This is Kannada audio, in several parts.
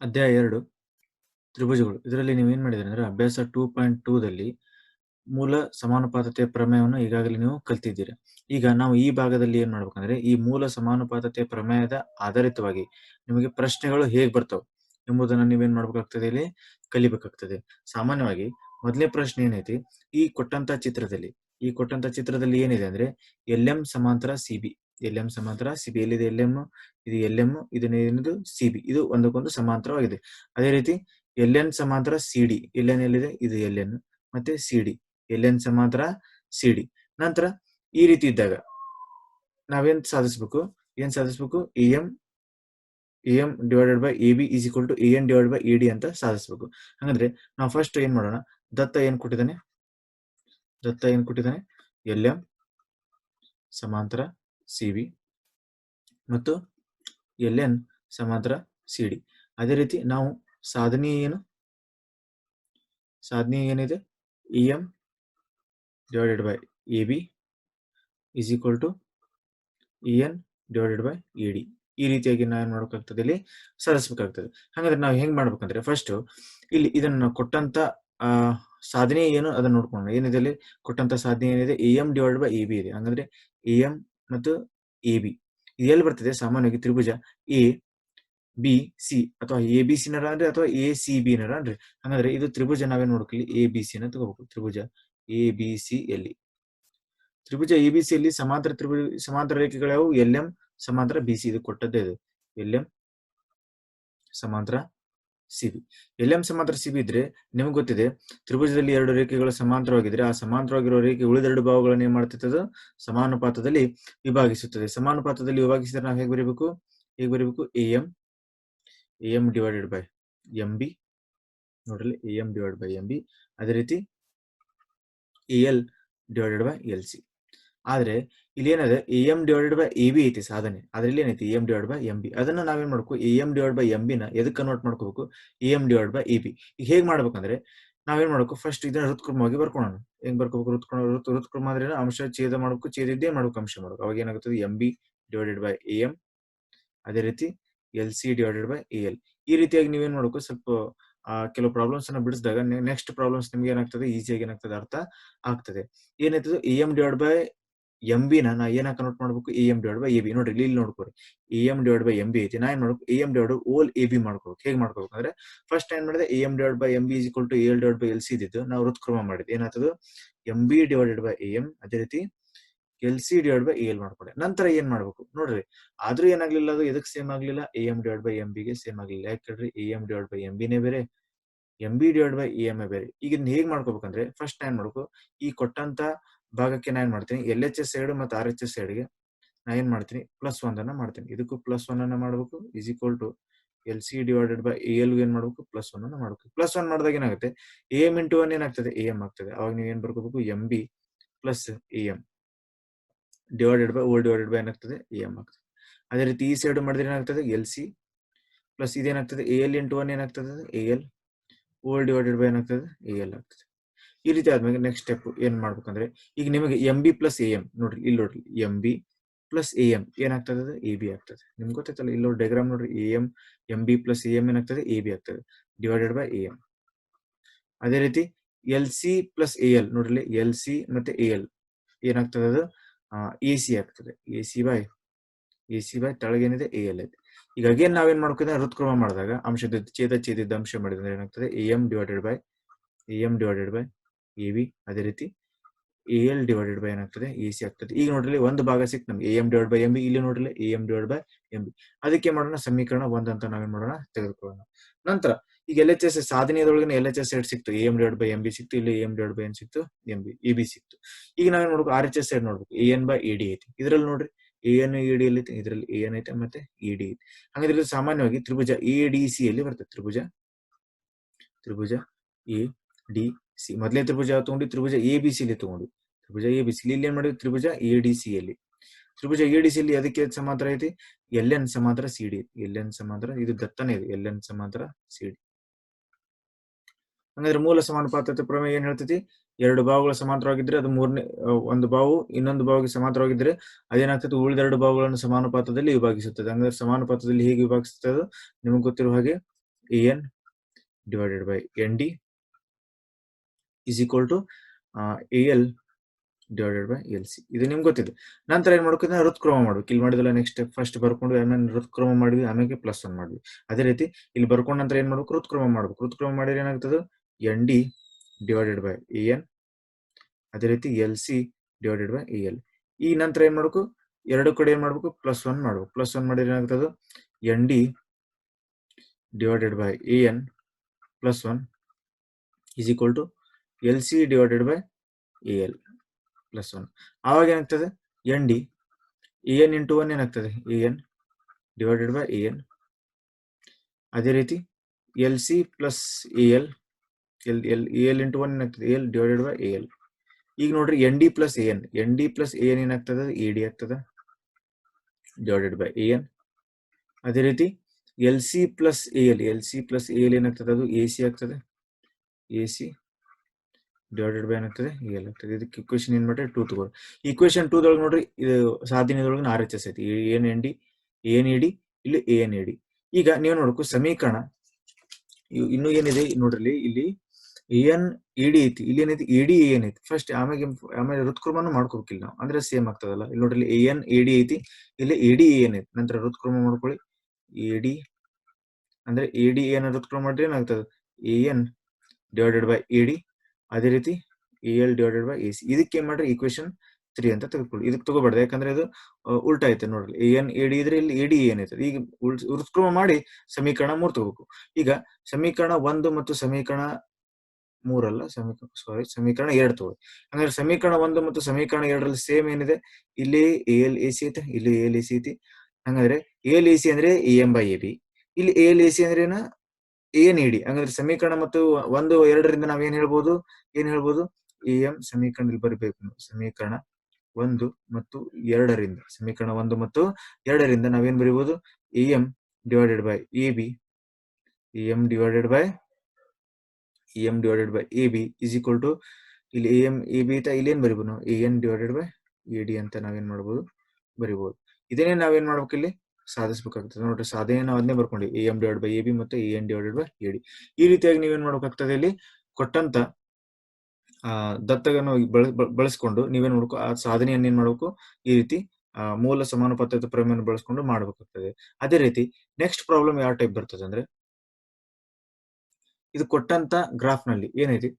ಅಧ್ಯಾಯ ಎರಡು, ತ್ರಿಭುಜಗಳು. ಇದರಲ್ಲಿ ನೀವು ಏನ್ ಮಾಡಿದ್ರಿ ಅಂದ್ರೆ ಅಭ್ಯಾಸ ಟೂ ಪಾಯಿಂಟ್ ಟೂ ದಲ್ಲಿ ಮೂಲ ಸಮಾನುಪಾತತೆ ಪ್ರಮೇಯವನ್ನು ಈಗಾಗಲೇ ನೀವು ಕಲ್ತಿದ್ದೀರಿ. ಈಗ ನಾವು ಈ ಭಾಗದಲ್ಲಿ ಏನ್ ಮಾಡ್ಬೇಕಂದ್ರೆ, ಈ ಮೂಲ ಸಮಾನುಪಾತತೆ ಪ್ರಮೇಯದ ಆಧಾರಿತವಾಗಿ ನಿಮಗೆ ಪ್ರಶ್ನೆಗಳು ಹೇಗ್ ಬರ್ತವೆ ಎಂಬುದನ್ನ ನೀವೇನ್ ಮಾಡ್ಬೇಕಾಗ್ತದೆ ಇಲ್ಲಿ? ಕಲಿಬೇಕಾಗ್ತದೆ. ಸಾಮಾನ್ಯವಾಗಿ ಮೊದಲನೇ ಪ್ರಶ್ನೆ ಏನೈತಿ, ಈ ಕೊಟ್ಟಂತ ಚಿತ್ರದಲ್ಲಿ, ಈ ಕೊಟ್ಟಂತ ಚಿತ್ರದಲ್ಲಿ ಏನಿದೆ ಅಂದ್ರೆ ಎಲ್ ಎಂ ಸಮಾಂತರ ಸಿ ಬಿ ಎಲ್ ಎಂ ಸಮಾಂತರ ಸಿ ಬಿ ಎಲ್ಲಿದೆ ಎಲ್ ಎಂ, ಇದು ಎಲ್ ಎಂ ಇದನ್ನೇನಿದು ಸಿ ಬಿ ಇದು ಒಂದಕ್ಕೊಂದು ಸಮಾಂತರವಾಗಿದೆ. ಅದೇ ರೀತಿ ಎಲ್ ಎನ್ ಸಮಾಂತರ ಸಿ ಡಿ ಎಲ್ ಎನ್ ಎಲ್ಲಿದೆ? ಇದು ಎಲ್ ಎನ್, ಮತ್ತೆ ಸಿ ಡಿ ಎಲ್ ಎನ್ ಸಮಾಂತರ ಸಿ ಡಿ ನಂತರ ಈ ರೀತಿ ಇದ್ದಾಗ ನಾವೇನ್ ಸಾಧಿಸ್ಬೇಕು? ಏನ್ ಸಾಧಿಸ್ಬೇಕು? A M A M divided by A B is equal to A N divide by A D ಅಂತ ಸಾಧಿಸ್ಬೇಕು. ಹಂಗಂದ್ರೆ ನಾವು ಫಸ್ಟ್ ಏನ್ ಮಾಡೋಣ? ದತ್ತ ಏನ್ ಕೊಟ್ಟಿದ್ದಾನೆ? ದತ್ತ ಏನ್ ಕೊಟ್ಟಿದ್ದಾನೆ? ಎಲ್ ಎಂ, ಸಮಾಂತರ ಸಿ ಬಿ ಮತ್ತು ಎಲ್ ಎನ್ ಸಮಾಂತರ ಸಿ ಡಿ ಅದೇ ರೀತಿ ನಾವು ಸಾಧನೆ ಏನು? ಸಾಧನೆ ಏನಿದೆ? E M divided by A B is equal to E N divided by A D ಈ ರೀತಿಯಾಗಿ ನಾವು ಏನ್ ಮಾಡ್ಬೇಕಾಗ್ತದೆ ಇಲ್ಲಿ? ಸಾಧಿಸ್ಬೇಕಾಗ್ತದೆ ಹಾಗಾದ್ರೆ ನಾವು ಹೆಂಗ್ ಮಾಡ್ಬೇಕಂದ್ರೆ ಫಸ್ಟ್ ಇಲ್ಲಿ ಇದನ್ನ ಕೊಟ್ಟಂತ ಸಾಧನೆ ಏನು? ಅದನ್ನ ನೋಡ್ಕೊಂಡು ಏನಿದೆ ಇಲ್ಲಿ ಕೊಟ್ಟಂತ ಸಾಧನೆ ಏನಿದೆ? A M divide by A B ಇದೆ. ಹಂಗಂದ್ರೆ ಎ ಎಂ ಮತ್ತು ಎ ಬಿ. ಇದು ಎಲ್ಲಿ ಬರ್ತದೆ? ಸಾಮಾನ್ಯವಾಗಿ ತ್ರಿಭುಜ ಎ, ಬಿ, ಸಿ ಅಥವಾ ಎ, ಬಿ, ಸಿ ನರ ಅಂದ್ರೆ ಅಥವಾ ಎ, ಸಿ, ಬಿ ನರ ಅಂದ್ರೆ ಹಂಗಂದ್ರೆ ಇದು ತ್ರಿಭುಜ ನಾವೇನ್ ನೋಡ್ಕೊಳ್ಳಿ. ಎ, ಬಿ, ಸಿ ನ ತಗೋಬೇಕು. ತ್ರಿಭುಜ ಎ, ಬಿ, ಸಿ, ಎಲ್ಲಿ? ತ್ರಿಭುಜ ಎ, ಬಿ, ಸಿ ಯಲ್ಲಿ ಸಮಾಂತರ ತ್ರಿಭುಜ, ಸಮಾಂತರ ರೇಖೆಗಳು ಎಲ್ ಎಂ, ಸಮಾಂತರ ಬಿ, ಸಿ. ಇದು ಕೊಟ್ಟದ್ದೇ ಇದು. ಎಲ್ ಎಂ, ಸಮಾಂತರ ಸಿ ಬಿ ಎಲ್ ಎಂ ಸಮಾಂತರ ಸಿ ಇದ್ರೆ ನಿಮ್ಗೆ ಗೊತ್ತಿದೆ, ತ್ರಿಭುಜದಲ್ಲಿ ಎರಡು ರೇಖೆಗಳು ಸಮಾಂತರವಾಗಿದ್ರೆ ಆ ಸಮಾಂತರವಾಗಿರುವ ರೇಖೆ ಉಳಿದೆರಡು ಭಾವಗಳನ್ನು ಏನ್ ಮಾಡ್ತಿರ್ತದ? ಸಮಾನುಪಾತದಲ್ಲಿ ವಿಭಾಗಿಸುತ್ತದೆ. ಸಮಾನುಪಾತದಲ್ಲಿ ವಿಭಾಗಿಸಿದ್ರೆ ನಾವು ಹೇಗೆ ಬರೀಬೇಕು? ಹೇಗೆ ಬರೀಬೇಕು? A M A M divided by M B. ನೋಡ್ರಿ A M divide by M B. ಅದೇ ರೀತಿ A L divided by L C. ಆದ್ರೆ ಇಲ್ಲಿ ಏನಿದೆ A M by A B ಐತಿ ಸಾಧನೆ. ಅದ್ರಲ್ಲಿ ಏನೈತಿ A divide by M B ಅದನ್ನ ನಾವೇನ್ ಮಾಡ್ಕೋ A M divide by M ಬಿನ ಎದಕ್ಕೆ ಕನ್ವರ್ಟ್ ಮಾಡ್ಕೋಬೇಕು? A M divide by A B ಈಗ ಹೇಗ್ ಮಾಡ್ಬೇಕಂದ್ರೆ ನಾವೇನ್ ಮಾಡ್ಬೇಕು? ಫಸ್ಟ್ ಇದನ್ನ ಹೃತ್ಕ್ರಮವಾಗಿ ಬರ್ಕೊಳ್ಳೋಣ ಹೆಂಗ್ ಬರ್ಕೋಬೇಕು? ಹೃತ್ ಹೃತ್ಕ್ರಮ ಅಂದ್ರೆ ಅಂಶ, ಛೇದ ಮಾಡ್ಬೇಕು ಛೇದಿದ್ದೇ ಮಾಡ್ಬೇಕು, ಅಂಶ ಮಾಡ್ಬೇಕು. ಅವಾಗ ಏನಾಗುತ್ತದೆ? M B divided by A M ಅದೇ ರೀತಿ L C divided by A L ಈ ರೀತಿಯಾಗಿ ನೀವೇನ್ ಮಾಡ್ಬೇಕು? ಸ್ವಲ್ಪ ಕೆಲವು ಪ್ರಾಬ್ಲಮ್ಸ್ ಅನ್ನ ಬಿಡಿಸಿದಾಗ ನೆಕ್ಸ್ಟ್ ಪ್ರಾಬ್ಲಮ್ಸ್ ನಿಮ್ಗೆ ಏನಾಗ್ತದೆ? ಈಸಿಯಾಗಿ ಏನಾಗ್ತದೆ? ಅರ್ಥ ಆಗ್ತದೆ. ಏನಾಯ್ತದೆ? A M divide by M B ನಾ ಏನ ಕನ್ವರ್ಟ್ ಮಾಡ್ಬೇಕು A M divide by A B ನೋಡ್ರಿ ಇಲ್ಲಿ ನೋಡ್ಕೋರಿ A M divide by M B ಐತಿ ನಾ ಏನ್ ಮಾಡ್ಬೇಕು A M divide whole A B ಮಾಡ್ಕೋಬೇಕು ಹೇಗೆ ಮಾಡ್ಕೋಬೇಕು ಅಂದ್ರೆ ಫಸ್ಟ್ ಏನ್ ಮಾಡಿದೆ A M divide by M B is equal to L divide by L C ಇದ್ದಿದ್ದು ನಾವು ಹೃತ್ಕ್ರಮ ಮಾಡಿದ್ವಿ ಏನಾಗ್ತದೆ M B divided by A M ಅದೇ ರೀತಿ L C divide by L ಮಾಡ್ಕೊಂಡೆ ನಂತರ ಏನ್ ಮಾಡ್ಬೇಕು ನೋಡ್ರಿ ಆದ್ರೂ ಏನಾಗ್ಲಿಲ್ಲ ಅದು ಎದಕ್ ಸೇಮ್ ಆಗ್ಲಿಲ್ಲ A M divide by M ಬಿಗೆ ಸೇಮ್ ಆಗ್ಲಿಲ್ಲ ಯಾಕೆ A M divide by M ಬಿನೇ ಬೇರೆ M B divide by A M ಬೇರೆ ಈಗ ಹೇಗ್ ಮಾಡ್ಕೋಬೇಕಂದ್ರೆ ಫಸ್ಟ್ ಏನ್ ಮಾಡ್ಬೇಕು ಈ ಕೊಟ್ಟಂತ ಭಾಗಕ್ಕೆ ನಾ ಏನ್ ಮಾಡ್ತೀನಿ? ಎಲ್ ಎಚ್ ಎಸ್ ಸೈಡ್ ಮತ್ತೆ ಆರ್ ಎಚ್ ಎಸ್ ಸೈಡ್ಗೆ ನಾ ಏನ್ ಮಾಡ್ತೀನಿ? ಪ್ಲಸ್ ಒನ್ ಅನ್ನ ಮಾಡ್ತೀನಿ. ಇದಕ್ಕೂ ಪ್ಲಸ್ ಒನ್ ಅನ್ನ ಮಾಡ್ಬೇಕು. Is equal to L C divided by A L ಏನ್ ಮಾಡ್ಬೇಕು? ಪ್ಲಸ್ ಒನ್ ಅನ್ನ ಮಾಡ್ಬೇಕು. ಪ್ಲಸ್ ಒನ್ ಮಾಡಿದಾಗ ಏನಾಗುತ್ತೆ? ಎ ಎಂ ಇಂಟು ಒನ್ ಏನಾಗ್ತದೆ? ಎ ಎಂ ಆಗ್ತದೆ. ಅವಾಗ ನೀವು ಏನ್ ಬರ್ಕೋಬೇಕು? M B plus A M divided by whole divided by ಏನಾಗ್ತದೆ? ಎ ಎಂ ಆಗ್ತದೆ. ಅದೇ ರೀತಿ ಈ ಸೈಡ್ ಮಾಡಿದ್ರೆ ಏನಾಗ್ತದೆ? ಎಲ್ ಸಿ ಪ್ಲಸ್ ಇದೇನಾಗ್ತದೆ? ಎ ಎಲ್ ಇಂಟು ಒನ್ ಏನಾಗ್ತದೆ? A L whole divided by ಏನಾಗ್ತದೆ? ಎ ಎಲ್ ಆಗ್ತದೆ. ಈ ರೀತಿ ಆದ್ಮೇಲೆ ನೆಕ್ಸ್ಟ್ ಸ್ಟೆಪ್ ಏನ್ ಮಾಡ್ಬೇಕಂದ್ರೆ, ಈಗ ನಿಮಗೆ M B plus A M ನೋಡ್ರಿ, ಇಲ್ಲಿ ನೋಡ್ರಿ M B plus A M ಏನಾಗ್ತದೆ ಎ ಬಿ ಆಗ್ತದೆ. ನಿಮ್ಗೆ ಗೊತ್ತೈತಲ್ಲ ಇಲ್ಲಿ ನೋಡಿ ಡಯಾಗ್ರಾಮ್ ನೋಡ್ರಿ A M M B plus A M ಏನಾಗ್ತದೆ? ಎ ಬಿ ಆಗ್ತದೆ. ಡಿವೈಡೆಡ್ ಬೈ ಎ ಎಂ ಅದೇ ರೀತಿ L C plus A L ನೋಡ್ರಿ ಎಲ್ ಸಿ ಮತ್ತೆ ಎ ಎಲ್ ಏನಾಗ್ತದೆ ಅದು? ಎ ಸಿ ಆಗ್ತದೆ. A C by A C by ತಳಗೇನಿದೆ A L ಐತೆ ಈಗ ಅಗೇನ್ ನಾವೇನ್ ಮಾಡ್ಕೋದ್ರೆ ಹೃತ್ಕ್ರಮ ಮಾಡಿದಾಗ ಅಂಶದ ಛೇದ ಛೇದಿದ್ದ ಅಂಶ ಮಾಡಿದ್ರೆ ಏನಾಗ್ತದೆ? A M divided by A M divided by A B ಅದೇ ರೀತಿ ಎ ಎಲ್ ಡಿವೈಡೆಡ್ ಬೈ ಏನಾಗ್ತದೆ? ಎ ಸಿ ಆಗ್ತದೆ. ಈಗ ನೋಡ್ರಿ, ಒಂದು ಭಾಗ ಸಿಕ್ ನಮ್ಗೆ. A M divide by M B ಇಲ್ಲಿ ನೋಡ್ರಿ A M divide by M B ಅದಕ್ಕೆ ಮಾಡೋಣ ಸಮೀಕರಣ ಒಂದ್ ಅಂತ ನಾವೇನ್ ಮಾಡೋಣ? ತೆಗೆದುಕೊಳ್ಳೋಣ. ನಂತರ, ಈಗ ಎಲ್ ಎಚ್ ಎಸ್ ಸಾಧನೆಯೊಳಗೆ ಎಲ್ ಎಚ್ ಎಸ್ ಸೈಡ್ ಸಿಕ್ತು. A M divide by M B ಸಿಕ್ತು. ಇಲ್ಲಿ ಎಂ ಡಿವೈಡ್ ಬೈ ಎನ್ ಸಿಕ್ತು ಎಂ ಬಿ ಎ ಬಿ ಸಿಕ್ತು. ಈಗ ನಾವೇನ್ ನೋಡ್ಬೇಕು ಆರ್ ಎಚ್ ಎಸ್ ಸೈಡ್ ನೋಡ್ಬೇಕು. A N by A D ಐತಿ. ಇದ್ರಲ್ಲಿ ನೋಡ್ರಿ ಎ ಎನ್ ಎ ಡಿ ಅಲ್ಲಿ ಇದರಲ್ಲಿ ಎ ಎನ್ ಐತೆ ಮತ್ತೆ ಇ ಡಿ ಐತಿ. ಹಾಗಾದ್ರೆ ಸಾಮಾನ್ಯವಾಗಿ ತ್ರಿಭುಜ ಎ ಡಿ ಸಿ ಅಲ್ಲಿ ಬರ್ತದೆ. ತ್ರಿಭುಜ ತ್ರಿಭುಜ ಎ ಡಿ ಸಿ, ಮೊದಲೇ ತ್ರಿಭುಜ ತಗೊಂಡು ತ್ರಿಭುಜ ಎ ಬಿ ಸಿ ತಗೊಂಡು. ತ್ರಿಭುಜ ಎ ಬಿ ಸಿ ಇಲ್ಲಿ ಏನ್ ಮಾಡಿದ್ವಿ ತ್ರಿಭುಜ ಎ ಡಿ ಸಿ ಅಲ್ಲಿ ತ್ರಿಭುಜ ಎ ಡಿ ಸಿ ಅಲ್ಲಿ ಅದಕ್ಕೆ ಸಮಾಂತರ ಐತಿ? ಎಲ್ ಎನ್ ಸಮಾಂತರ ಸಿ ಡಿ ಎಲ್ ಎನ್ ಸಮಾಂತರ, ಇದು ದತ್ತನೇ ಇದೆ. ಎಲ್ ಎನ್ ಸಮಾಂತರ ಸಿ ಡಿ ಹಂಗಾದ್ರೆ ಮೂಲ ಸಮಾನುಪಾತತೆ ಪ್ರಮೇಯ ಏನ್ ಹೇಳ್ತೈತಿ? ಎರಡು ಭಾವಗಳು ಸಮಾಂತರವಾಗಿದ್ರೆ ಅದು ಮೂರನೇ ಒಂದು ಬಾವು ಇನ್ನೊಂದು ಬಾವಿಗೆ ಸಮಾಂತರವಾಗಿದ್ರೆ ಅದೇನಾಗ್ತದೆ ಉಳಿದೆರಡು ಬಾವುಗಳನ್ನು ಸಮಾನುಪಾತದಲ್ಲಿ ವಿಭಾಗಿಸುತ್ತದೆ. ಹಂಗಾದ್ರೆ ಸಮಾನುಪಾತದಲ್ಲಿ ಹೇಗೆ ವಿಭಾಗಿಸುತ್ತದೆ? ನಿಮಗೆ ಗೊತ್ತಿರುವ ಹಾಗೆ N divided by N D is equal to A L divided by L C ಇದು ನಿಮ್ಗೆ ಗೊತ್ತಿದೆ. ನಂತರ ಏನ್ ಇದನ್ನ ಹೃತ್ಕ್ರಮ ಮಾಡ್ಬೇಕು. ಇಲ್ಲಿ ಮಾಡಿದಲ್ಲ ನೆಕ್ಸ್ಟ್ ಫಸ್ಟ್ ಬರ್ಕೊಂಡು ಆಮೇಲೆ ಹೃತ್ಕ್ರಮ ಮಾಡಿದ್ವಿ ಆಮೇಲೆ ಪ್ಲಸ್ ಒನ್ ಮಾಡಿದ್ವಿ. ಅದೇ ರೀತಿ ಇಲ್ಲಿ ಬರ್ಕೊಂಡ ನಂತರ ಏನ್ ಮಾಡ್ಬೇಕು? ಹೃತ್ಕ್ರಮ ಮಾಡ್ಬೇಕು. ಹೃತ್ಕ್ರಮ ಮಾಡಿದ್ರೆ ಏನಾಗ್ತದೆ? N D divided by A N ಅದೇ ರೀತಿ L C divided by A L ಈ ನಂತರ ಏನ್ ಮಾಡ್ಬೇಕು? ಎರಡು ಕಡೆ ಏನ್ ಮಾಡ್ಬೇಕು? ಪ್ಲಸ್ ಒನ್ ಮಾಡ್ಬೇಕು. ಪ್ಲಸ್ ಒನ್ ಮಾಡಿದ್ರೆ ಏನಾಗ್ತದೆ? N D divided by A N plus one is equal to L C divided by A L plus one. ಆವಾಗ ಏನಾಗ್ತದೆ? N D. A N into one ಏನಾಗ್ತದೆ? A N divided by A N. ಅದೇ ರೀತಿ L C plus A L L L, A L into one ಏನಾಗ್ತದೆ? L divided by A L. ಈಗ ನೋಡ್ರಿ, N D plus A N. N D plus A N ಏನಾಗ್ತದೆ? ಎ ಡಿ ಆಗ್ತದೆ. Divided by A N. ಅದೇ ರೀತಿ L C plus A L L C plus A L ಏನಾಗ್ತದೆ? ಅದು ಎ ಸಿ ಆಗ್ತದೆ. ಎ ಸಿ ಡಿವೈಡೆಡ್ ಬೈ ಏನಾಗ್ತದೆ? ಆಗ್ತದೆ. ಇದಕ್ಕೆ ಇಕ್ವೇಶನ್ ಏನ್ ಮಾಡ್ರಿ ಟೂ ತಗೋರಿ ಇಕ್ವೇಶನ್ ಟೂದೊಳಗೆ ನೋಡ್ರಿ, ಇದು ಸಾಧನೆದೊಳಗೆ ಆರ್ ಎಚ್ ಎಸ್ ಐತಿ. ಏನ್ ಎನ್ ಡಿ ಏನ್ ಎ ಡಿ ಇಲ್ಲಿ ಎ ಡಿ ಈಗ ನೀವು ನೋಡಕು, ಸಮೀಕರಣ. ಇನ್ನು ಏನಿದೆ? ನೋಡ್ರಿ, ಇಲ್ಲಿ ಎನ್ ಎಡಿ ಐತಿ. ಇಲ್ಲಿ ಏನೈತಿ ಎಡಿ ಏನ್ ಐತಿ. ಫಸ್ಟ್ ಆಮೇಲೆ ಆಮೇಲೆ ಋತ್ಕ್ರಮನ ಮಾಡ್ಕೋಬೇಕಿಲ್ಲ ನಾವು. ಅಂದ್ರೆ ಸೇಮ್ ಆಗ್ತದಲ್ಲ. ಇಲ್ಲಿ ನೋಡ್ರಿ ಎನ್ ಎಡಿ ಐತಿ. ಇಲ್ಲಿ ಎಡಿ ಏನ್ ಐತಿ. ನಂತರ ಋತ್ಕ್ರಮ ಮಾಡ್ಕೊಳ್ಳಿ. ಎಡಿ ಅಂದ್ರೆ ಎಡಿ ಏನ್ ಋತ್ಕ್ರಮ ಮಾಡ್ರಿ ಏನಾಗ್ತದೆ? ಎನ್ ಡಿವೈಡೆಡ್ ಬೈ ಎಡಿ ಅದೇ ರೀತಿ A L divided by A C ಇದಕ್ಕೆ ಏನ್ ಮಾಡ್ರಿ? ಈಕ್ವೇಶನ್ ತ್ರೀ ಅಂತ ತೆಗೆದುಕೊಳ್ಳಿ. ಇದಕ್ಕೆ ತಗೋಬಾರ್ದು ಯಾಕಂದ್ರೆ ಆ, ಉಲ್ಟಾ ಐತೆ ನೋಡ್ರಿ. ಎ ಎನ್ ಎಡಿ ಇದ್ರೆ ಇಲ್ಲಿ ಎಡಿ ಏನೈತೆ ಈಗ ಉರುಸ್ಕ್ರಮ ಹೃತ್ಕೃಮ ಮಾಡಿ ಸಮೀಕರಣ ಮೂರ್ ತಗೋಬೇಕು. ಈಗ ಸಮೀಕರಣ ಒಂದು ಮತ್ತು ಸಮೀಕರಣ ಮೂರಲ್ಲ ಸಮೀಕರಣ ಸಾರಿ ಸಮೀಕರಣ ಎರಡು ತಗೊಳ್ಳಿ ಅಂದ್ರೆ ಸಮೀಕರಣ ಒಂದು ಮತ್ತು ಸಮೀಕರಣ ಎರಡರಲ್ಲಿ ಸೇಮ್ ಏನಿದೆ? ಇಲ್ಲಿ ಎ ಎಲ್ ಎ ಸಿ ಐತೆ. ಇಲ್ಲಿ ಎ ಎಲ್ ಎ ಸಿ ಐತಿ. ಹಂಗಂದ್ರೆ ಎ ಎಲ್ ಎ ಸಿ ಅಂದ್ರೆ A M by A B ಇಲ್ಲಿ ಎ ಎಲ್ ಎ ಸಿ ಅಂದ್ರೆ ಏನ? ಎ ಇಡಿ ಹಂಗಂದ್ರೆ ಸಮೀಕರಣ ಮತ್ತು ಒಂದು, ಎರಡರಿಂದ ನಾವೇನ್ ಹೇಳ್ಬೋದು? ಏನ್ ಹೇಳ್ಬೋದು? ಎ, ಎಂ ಸಮೀಕರಣದಲ್ಲಿ ಬರಬೇಕು ನಾವು. ಸಮೀಕರಣ ಒಂದು ಮತ್ತು ಎರಡರಿಂದ. ಸಮೀಕರಣ ಒಂದು ಮತ್ತು ಎರಡರಿಂದ ನಾವೇನ್ ಬರೀಬಹುದು A, M divided by A, B. A, M divided by A, M divided by A, B is equal to ಇಲ್ಲಿ ಎ, ಎಂ, ಎ, ಬಿ ಇಲ್ಲಿ ಏನ್ ಬರಿಬೋದು ನಾವು? A, N divided by A, D ಅಂತ ನಾವೇನ್ ಮಾಡ್ಬೋದು? ಬರಿಬೋದು. ಇದನ್ನೇ ನಾವೇನ್ ಮಾಡ್ಬೇಕು ಇಲ್ಲಿ ಸಾಧಿಸ್ಬೇಕಾಗ್ತದೆ ನೋಡ್ರಿ ಸಾಧನೆ ನಾವು ಅದನ್ನೇ ಬರ್ಕೊಂಡಿ A M divide by A B ಮತ್ತೆ A N divided by A D ಈ ರೀತಿಯಾಗಿ ನೀವೇನ್ ಮಾಡ್ಬೇಕಾಗ್ತದೆ ಇಲ್ಲಿ? ಕೊಟ್ಟಂತ ದತ್ತಗಳನ್ನು ಬಳ- ಬಳ- ಬಳಸ್ಕೊಂಡು ನೀವೇನ್ ಮಾಡ್ಬೇಕು? ಆ ಸಾಧನೆಯನ್ನ ಏನ್ ಮಾಡ್ಬೇಕು? ಈ ರೀತಿ ಮೂಲ ಸಮಾನುಪಾತ ಪ್ರಮೇಯವನ್ನು ಬಳಸ್ಕೊಂಡು ಮಾಡ್ಬೇಕಾಗ್ತದೆ. ಅದೇ ರೀತಿ ನೆಕ್ಸ್ಟ್ ಪ್ರಾಬ್ಲಮ್ ಯಾವ ಟೈಪ್ ಬರ್ತದೆ ಅಂದ್ರೆ, ಇದು ಕೊಟ್ಟಂತ ಗ್ರಾಫ್ನಲ್ಲಿ ಏನೈತಿ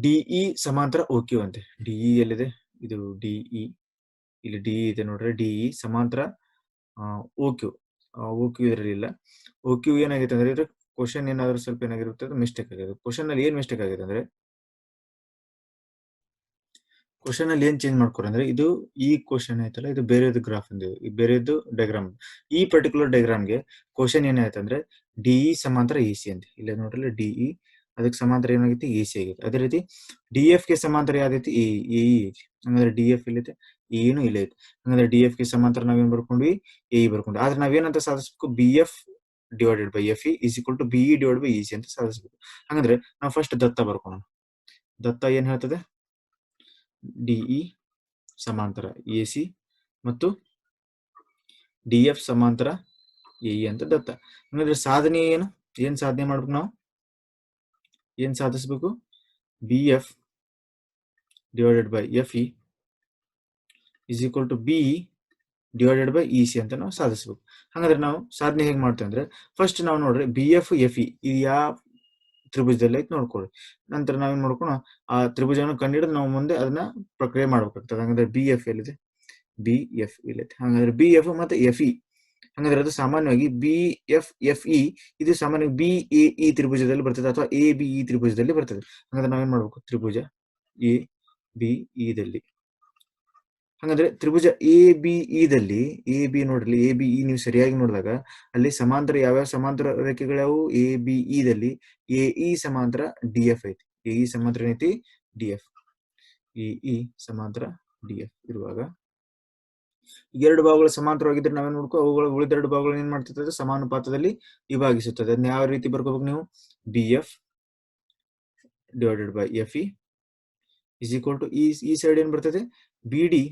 ಡಿಇ ಸಮಾಂತರ ಓಕ್ಯೂ ಅಂತೆ. ಡಿಇ ಎಲ್ಲಿದೆ? ಇದು ಡಿಇ ಇಲ್ಲಿ ಡಿಇ ಇದೆ ನೋಡ್ರಿ. ಡಿಇ ಸಮಾಂತರ ಓಕ್ಯೂ ಓಕ್ಯೂ ಇರಲಿಲ್ಲ. ಇಲ್ಲ ಓಕ್ಯೂ ಏನಾಗೈತೆ ಅಂದ್ರೆ ಕ್ವಶನ್ ಏನಾದ್ರು ಸ್ವಲ್ಪ ಏನಾಗಿರುತ್ತೆ ಅದು ಮಿಸ್ಟೇಕ್ ಆಗಿದೆ ಕ್ವಶನ್ ಅಲ್ಲಿ ಏನ್ ಮಿಸ್ಟೇಕ್ ಆಗಿದೆ ಅಂದ್ರೆ ಕ್ವಶನ್ ಅಲ್ಲಿ ಏನ್ ಚೇಂಜ್ ಮಾಡ್ಕೊಡ್ರಿ ಅಂದ್ರೆ ಇದು ಈ ಕ್ವಶನ್ ಐತಲ್ಲ ಇದು ಬೇರೆದು ಗ್ರಾಫ್ ಇಂದ ಇದು ಬೇರೆದು ಡೈಗ್ರಾಮ್ ಈ ಪರ್ಟಿಕ್ಯುಲರ್ ಡೈಗ್ರಾಮ್ಗೆ ಕ್ವಶನ್ ಏನಾಯ್ತಂದ್ರೆ ಡಿಇ ಸಮಾಂತರ ಎ ಸಿ ಅಂತ. ಇಲ್ಲ ನೋಡ್ರಿ ಡಿಇ ಅದಕ್ಕೆ ಸಮಾಂತರ ಏನಾಗಿತ್ತು ಎ ಸಿ ಆಗಿತ್ತು. ಅದೇ ರೀತಿ ಡಿ ಎಫ್ಗೆ ಸಮಾಂತರ ಯಾವ್ದೈತಿ? ಎ ಇ ಐತಿ ಹಂಗಂದ್ರೆ ಡಿ ಎಫ್ ಏನು ಇಲ್ಲ ಐತಿ ಹಂಗಂದ್ರೆ ಡಿ ಎಫ್ಗೆ ಸಮಾಂತರ ನಾವೇನ್ ಬರ್ಕೊಂಡ್ವಿ? A E ಬರ್ಕೊಂಡ್ವಿ. ಆದ್ರೆ ನಾವೇನಂತ ಸಾಧಿಸ್ಬೇಕು? B F divided by F E is equal to B E divide by E C ಅಂತ ಸಾಧಿಸ್ಬೇಕು. ಹಂಗಂದ್ರೆ ನಾವು ಫಸ್ಟ್ ದತ್ತ ಬರ್ಕೊಳೋಣ. ದತ್ತ ಏನ್ ಹೇಳ್ತದೆ? ಡಿಇ ಸಮಾಂತರ ಎ ಸಿ ಮತ್ತು ಡಿ ಎಫ್ ಸಮಾಂತರ ಎ ಅಂತ ದತ್ತ. ಹಂಗಂದ್ರೆ ಸಾಧನೆ ಏನು? ಏನ್ ಸಾಧನೆ ಮಾಡ್ಬೇಕು ನಾವು? ಏನ್ ಸಾಧಿಸ್ಬೇಕು? B F divided by F E is equal to B divided by E C ಅಂತ ನಾವು ಸಾಧಿಸಬೇಕು. ಹಾಗಾದ್ರೆ ನಾವು ಸಾಧನೆ ಹೇಗೆ ಮಾಡ್ತೇವೆ ಅಂದ್ರೆ ಫಸ್ಟ್ ನಾವು ನೋಡ್ರಿ ಬಿ ಎಫ್ ಎಫ್ ಇ ಇದು ಯಾವ ತ್ರಿಭುಜದಲ್ಲಿ ಐತೆ ನೋಡ್ಕೊಳ್ರಿ ನಂತರ ನಾವೇನ್ ಮಾಡ್ಕೋಣ ಆ ತ್ರಿಭುಜವನ್ನು ಕಂಡಿಡಿದು ನಾವು ಮುಂದೆ ಅದನ್ನ ಪ್ರಕ್ರಿಯೆ ಮಾಡ್ಬೇಕಾಗ್ತದೆ. ಹಂಗಂದ್ರೆ ಬಿ ಎಫ್ ಎಲ್ಲಿದೆ? ಬಿ ಎಫ್ ಇಲ್ಲೈತೆ ಹಾಗಾದ್ರೆ ಬಿ ಎಫ್ ಮತ್ತೆ ಎಫ್ ಇ ಹಂಗಂದ್ರೆ ಅದು ಸಾಮಾನ್ಯವಾಗಿ ಬಿ ಎಫ್ ಎಫ್ ಇ ಇದು ಸಾಮಾನ್ಯವಾಗಿ ಬಿ ಎ ಇ ತ್ರಿಭುಜದಲ್ಲಿ ಬರ್ತದೆ ಅಥವಾ ಎ ಬಿ ಇ ತ್ರಿಭುಜದಲ್ಲಿ ಬರ್ತದೆ. ಹಂಗಂದ್ರೆ ನಾವೇನ್ ಮಾಡ್ಬೇಕು? ತ್ರಿಭುಜ ಎ ಬಿ ಇದಲ್ಲಿ ಹಂಗಂದ್ರೆ ತ್ರಿಭುಜ ಎ ಬಿ ಇದಲ್ಲಿ ಎ ಬಿ ನೋಡ್ರಿ ಎ ಬಿ ಇ ನೀವು ಸರಿಯಾಗಿ ನೋಡಿದಾಗ ಅಲ್ಲಿ ಸಮಾಂತರ ಯಾವ್ಯಾವ ಸಮಾಂತರ ರೇಖೆಗಳು ಎ ಬಿ ಇದಲ್ಲಿ ಎ ಇ ಸಮಾಂತರ ಡಿ ಎಫ್ ಐತಿ. ಎ ಇ ಸಮಾಂತರ ಏನೈತಿ? ಡಿ ಎಫ್ ಎ ಇ ಸಮಾಂತರ ಡಿ ಎಫ್ ಇರುವಾಗ ಎರಡು ಭಾಗಗಳು ಸಮಾಂತರವಾಗಿದ್ರೆ ನಾವೇನ್ ನೋಡ್ಕೊ ಅವುಗಳ ಉಳಿದೆರಡು ಭಾಗಗಳು ಏನ್ ಮಾಡ್ತಿರ್ತದೆ? ಸಮಾನುಪಾತದಲ್ಲಿ ವಿಭಾಗಿಸುತ್ತದೆ. ಅದನ್ನ ಯಾವ ರೀತಿ ಬರ್ಕೋಬೇಕು ನೀವು? B F divided by F E is equal to ಈ ಸೈಡ್ ಏನ್ ಬರ್ತದೆ? B D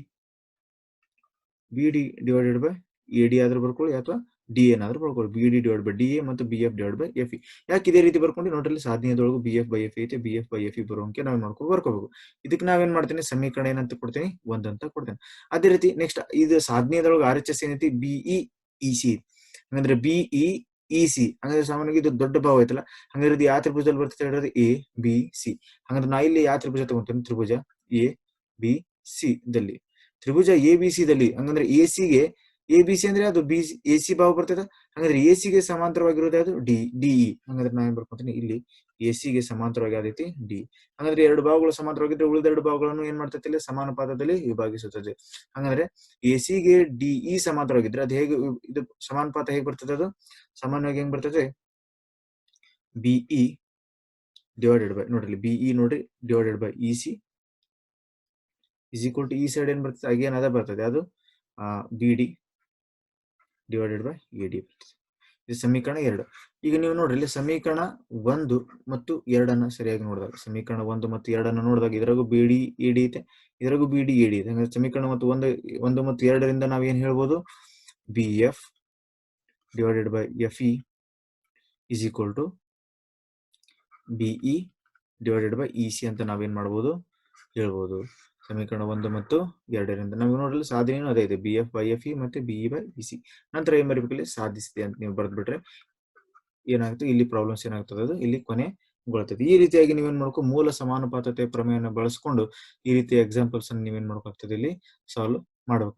B D divided by A ಆದ್ರೂ ಬರ್ಕೊಳ್ಳಿ ಅಥವಾ ಡಿ ಏನಾದ್ರೂ ಬರ್ಕೊಳ್ಳಿ. B D divide by D ಮತ್ತು B F divide by F E ಯಾಕೆ ಇದೇ ರೀತಿ ಬರ್ಕೊಂಡು ನೋಡ್ರಿ ಇಲ್ಲಿ ಸಾಧನೆಯದೊಳಗೂ ಬಿ ಎಫ್ ಬೈ ಎಫ್ ಐತೆ B F by F E ಬರುವಂಗೆ ನಾವು ಮಾಡ್ಕೊಂಡು ಬರ್ಕೋಬೇಕು. ಇದಕ್ಕೆ ನಾವೇನ್ ಮಾಡ್ತೀನಿ? ಸಮೀಕರಣ ಏನಂತ ಕೊಡ್ತೀನಿ? ಅಂತ ಕೊಡ್ತೇನೆ. ಅದೇ ರೀತಿ ನೆಕ್ಸ್ಟ್ ಇದು ಸಾಧನೆಯದೊಳಗೆ ಆರ್ ಎಚ್ ಎಸ್ ಏನೈತಿ ಬಿಇ ಇ ಸಿ ಹಂಗಂದ್ರೆ ಬಿಇ ಇ ಸಿ ಹಂಗಂದ್ರೆ ಸಾಮಾನ್ಯವಾಗಿ ಇದು ದೊಡ್ಡ ಭಾವ ಐತಲ್ಲ? ಹಂಗಾದ್ರೆ ಇದು ಯಾವ ತ್ರಿಭುಜದಲ್ಲಿ ಬರ್ತದೆ ಹೇಳಿದ್ರೆ ಎ ಬಿ ಸಿ ಹಂಗಂದ್ರೆ ನಾ ಇಲ್ಲಿ ಯಾವ ತ್ರಿಭುಜ ತಗೊಂತೇನೆ? ತ್ರಿಭುಜ ಎ ಬಿ ಸಿ ದಲ್ಲಿ. ತ್ರಿಭುಜ ಎ ಬಿ ಸಿ ದಲ್ಲಿ ಹಂಗಂದ್ರೆ ಎ ಗೆ ಎ ಬಿ ಸಿ ಅಂದ್ರೆ ಅದು ಬಿ, ಎ ಸಿ ಭಾವ ಬರ್ತದೆ? ಹಂಗಂದ್ರೆ ಎ ಗೆ ಸಮಾಂತರವಾಗಿರೋದು ಯಾವುದು ಡಿ ಡಿಇ ಹಂಗಂದ್ರೆ ನಾ ಏನ್ ಬರ್ಕೊಂತೀನಿ? ಇಲ್ಲಿ ಎ ಗೆ ಸಮಾಂತರವಾಗಿ ಯಾವ್ದೈತಿ ಡಿ. ಹಂಗಂದ್ರೆ ಎರಡು ಭಾವಗಳು ಸಮಾಂತರವಾಗಿದ್ರೆ ಉಳಿದ ಎರಡು ಭಾವಗಳನ್ನು ಏನ್ ಮಾಡ್ತೈತಿ? ಇಲ್ಲಿ ಸಮಾನುಪಾತದಲ್ಲಿ ವಿಭಾಗಿಸುತ್ತದೆ. ಹಂಗಂದ್ರೆ ಎ ಗೆ ಡಿಇ ಸಮಾಂತರವಾಗಿದ್ರೆ ಅದು ಹೇಗೆ ಇದು ಸಮಾನುಪಾತ ಹೇಗೆ ಬರ್ತದೆ ಅದು? ಸಾಮಾನ್ಯವಾಗಿ ಹೆಂಗ್ ಬರ್ತದೆ? ಬಿಇ ಡಿವೈಡೆಡ್ ಬೈ ನೋಡ್ರಿ ಬಿಇ ನೋಡ್ರಿ divided by E C is equal to ಈ ಸೈಡ್ ಏನ್ ಬರ್ತದೆ ಅಗೇನ್ ಅದೇ ಬರ್ತದೆ ಅದು B D divided by A D ಇದು ಸಮೀಕರಣ ಎರಡು. ಈಗ ನೀವು ನೋಡ್ರಿ, ಇಲ್ಲಿ ಸಮೀಕರಣ ಒಂದು ಮತ್ತು ಎರಡನ್ನ ಸರಿಯಾಗಿ ನೋಡಿದಾಗ, ಸಮೀಕರಣ ಒಂದು ಮತ್ತು ಎರಡನ್ನ ನೋಡಿದಾಗ ಇದರಾಗೂ ಬಿ ಡಿ ಎ ಡಿ ಐತೆ, ಇದ್ರಾಗೂ ಬಿ ಡಿ ಎ ಡಿ ಇದೆ ಹಂಗಾದ್ರೆ ಸಮೀಕರಣ ಮತ್ತು ಒಂದು ಒಂದು ಮತ್ತು ಎರಡರಿಂದ ನಾವು ಏನ್ ಹೇಳ್ಬೋದು? B F divided by F E is equal to B E divided by E C ಅಂತ ನಾವೇನ್ ಮಾಡ್ಬೋದು? ಹೇಳ್ಬೋದು. ಸಮೀಕರಣ ಒಂದು ಮತ್ತು ಎರಡರಿಂದ. ನಾವು ನೋಡಲು ಸಾಧನೆಯೂ ಅದೇ ಇದೆ. B F by F E ಮತ್ತೆ B E by B C ನಂತರ ಏನ್ ಇಲ್ಲಿ ಸಾಧಿಸಿದೆ ಅಂತ ನೀವು ಬರೆದ್ಬಿಟ್ರೆ ಏನಾಗುತ್ತೆ? ಇಲ್ಲಿ ಪ್ರಾಬ್ಲಮ್ಸ್ ಏನಾಗ್ತದೆ ಅದು? ಇಲ್ಲಿ ಕೊನೆಗೊಳ್ತದೆ ಈ ರೀತಿಯಾಗಿ ನೀವೇನ್ ಮಾಡ್ಕೊ? ಮೂಲ ಸಮಾನುಪಾತತೆ ಪ್ರಮೇಯನ ಬಳಸ್ಕೊಂಡು ಈ ರೀತಿಯ ಎಕ್ಸಾಂಪಲ್ಸ್ ಅನ್ನು ನೀವೇನ್ ಮಾಡ್ಬೇಕಾಗ್ತದೆ ಇಲ್ಲಿ? ಸಾಲ್ವ್ ಮಾಡ್ಬೇಕಾಗ್ತದೆ